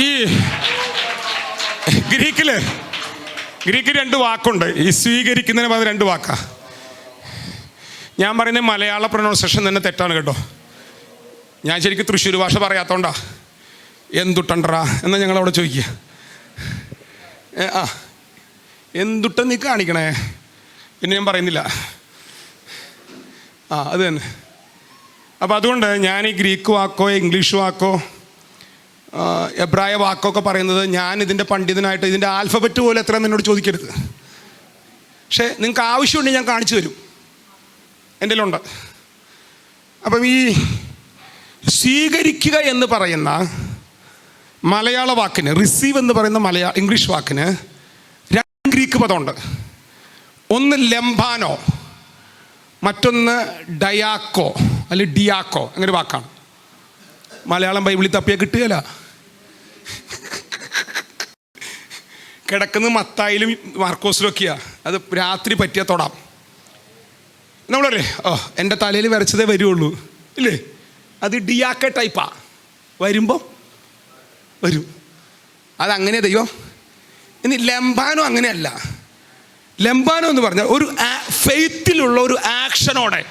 ഈ ഗ്രീക്കിൽ ഗ്രീക്ക് രണ്ട് വാക്കുണ്ട്. ഈ സ്വീകരിക്കുന്നതിന് പറഞ്ഞ രണ്ട് വാക്കാ. ഞാൻ പറയുന്നത് മലയാള പ്രൊനൗൺസേഷൻ തന്നെ തെറ്റാണ് കേട്ടോ. ഞാൻ ശരിക്കും തൃശ്ശൂർ ഭാഷ പറയാത്തോണ്ടാ. എന്തുട്ടണ്ടറാ എന്നാ ഞങ്ങൾ അവിടെ ചോദിക്കുക ആ. എന്തുട്ട നീ കാണിക്കണേ? പിന്നെ ഞാൻ പറയുന്നില്ല. ആ അത് തന്നെ. അപ്പോൾ അതുകൊണ്ട് ഞാൻ ഈ ഗ്രീക്ക് വാക്കോ ഇംഗ്ലീഷ് വാക്കോ എബ്രായ വാക്കൊക്കെ പറയുന്നത് ഞാൻ ഇതിന്റെ പണ്ഡിതനായിട്ട് ഇതിന്റെ ആൽഫബറ്റ് പോലെ എത്ര എന്നോട് ചോദിക്കരുത്. പക്ഷേ നിങ്ങൾക്ക് ആവശ്യമുണ്ടെങ്കിൽ ഞാൻ കാണിച്ചു തരും. എന്റെ ഉണ്ട് അപ്പം ഈ സ്വീകരിക്കുക എന്ന് പറയുന്ന മലയാള വാക്കിന് റിസീവ് എന്ന് പറയുന്ന മലയാള ഇംഗ്ലീഷ് വാക്കിന് രണ്ട് ഗ്രീക്ക് പദമുണ്ട്. ഒന്ന് ലംബാനോ മറ്റൊന്ന് ഡയാക്കോ അല്ലെങ്കിൽ ഡിയാക്കോ അങ്ങനെ വാക്കാണ്. മലയാളം ബൈബിളിൽ തപ്പിയാൽ കിട്ടുകയില്ല. കിടക്കുന്നത് മത്തായിലും മാർക്കോസിലും ഒക്കെയാ അത് രാത്രി പറ്റിയ തൊടാം. നമ്മളല്ലേ ഓ എന്റെ തലയിൽ വരച്ചതേ വരുള്ളൂ. ഇല്ലേ? അത് ഡിയാക്ക ടൈപ്പാ. വരുമ്പോൾ വരും. അതങ്ങനെ ദൈവം. ഇനി ലംബാനോ അങ്ങനെയല്ല. ലംബാനോ എന്ന് പറഞ്ഞാൽ ഒരു ഫെയ്ത്തിലുള്ള ഒരു ആക്ഷനോടെ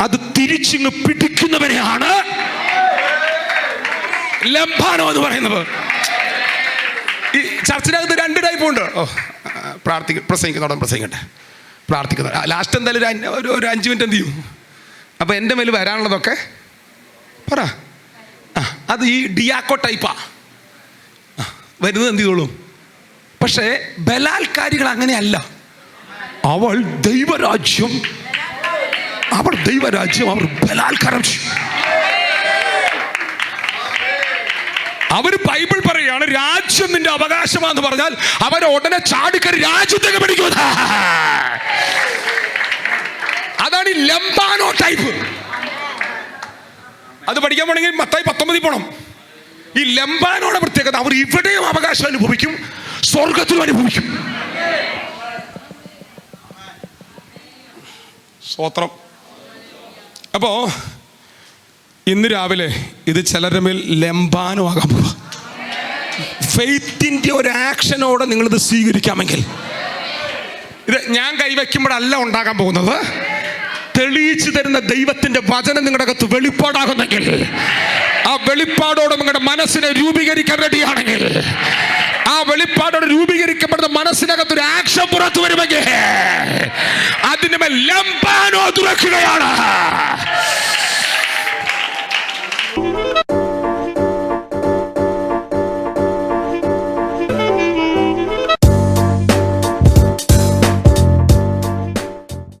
അത് തിരിച്ചിങ്ങ് പിടിക്കുന്നവരെയാണ് ലംബാനോ എന്ന് പറയുന്നത്. ചർച്ചിനകത്ത് രണ്ട് ടൈപ്പ് ഉണ്ട്. ഓ പ്രാർത്ഥിക്ക പ്രസംഗിക്കുന്നോടം പ്രസംഗിക്കട്ടെ. പ്രാർത്ഥിക്കുന്ന ലാസ്റ്റ് എന്തായാലും ഒരു ഒരു അഞ്ച് മിനിറ്റ് എന്ത് ചെയ്യും? അപ്പോൾ എന്റെ മേൽ വരാനുള്ളതൊക്കെ പറ. ആ അത് ഈ ഡിയാക്കോ ടൈപ്പാ വരുന്നത് എന്ത് ചെയ്തോളും? പക്ഷേ ബലാത്കാരികൾ അങ്ങനെയല്ല. അവൾ ദൈവരാജ്യം അവൾ ദൈവരാജ്യം അവർ ബലാത്കാരം ചെയ്യും. അവർ ബൈബിൾ പറയുകയാണ് രാജ്യം നിന്റെ അവകാശമാന്ന് പറഞ്ഞാൽ അവർ ഉടനെ ചാടിക്കറി രാജ്യത്തേക്ക് പഠിക്കുക അതാണ് ഈ ലംബാനോ ടൈപ്പ്. അത് പഠിക്കാൻ പോണെങ്കിൽ മത്തായി പത്തൊമ്പതിൽ പോണം. ഈ ലംബാനോടെ പ്രത്യേകത അവർ ഇവിടെയും അവകാശം അനുഭവിക്കും സ്വർഗത്തിലും അനുഭവിക്കും. സ്വത്രം അപ്പോ ഇന്ന് രാവിലെ ഇത് ചിലരുടെ മേൽ ലംബാനുമാകാൻ പോവാ. ഫെയ്ത്തിന്റെ ഒരു ആക്ഷനോടെ നിങ്ങളിത് സ്വീകരിക്കാമെങ്കിൽ. ഇത് ഞാൻ കൈവയ്ക്കുമ്പോഴല്ല ഉണ്ടാകാൻ പോകുന്നത്. തെളിയിച്ചു തരുന്ന ദൈവത്തിന്റെ വചനം നിങ്ങളുടെ അകത്ത് വെളിപ്പാടാകുന്നെങ്കിൽ ആ വെളിപ്പാടോടെ നിങ്ങളുടെ മനസ്സിനെ രൂപീകരിക്കാൻ റെഡിയാണെങ്കിൽ ആ വെളിപ്പാടോടെ രൂപീകരിക്കപ്പെടുന്ന മനസ്സിനകത്ത് ഒരു ആക്ഷൻ പുറത്തു വരുമെങ്കിൽ അതിന്റെ മേൽ ലംബാനോ തുറക്കുകയാണ്.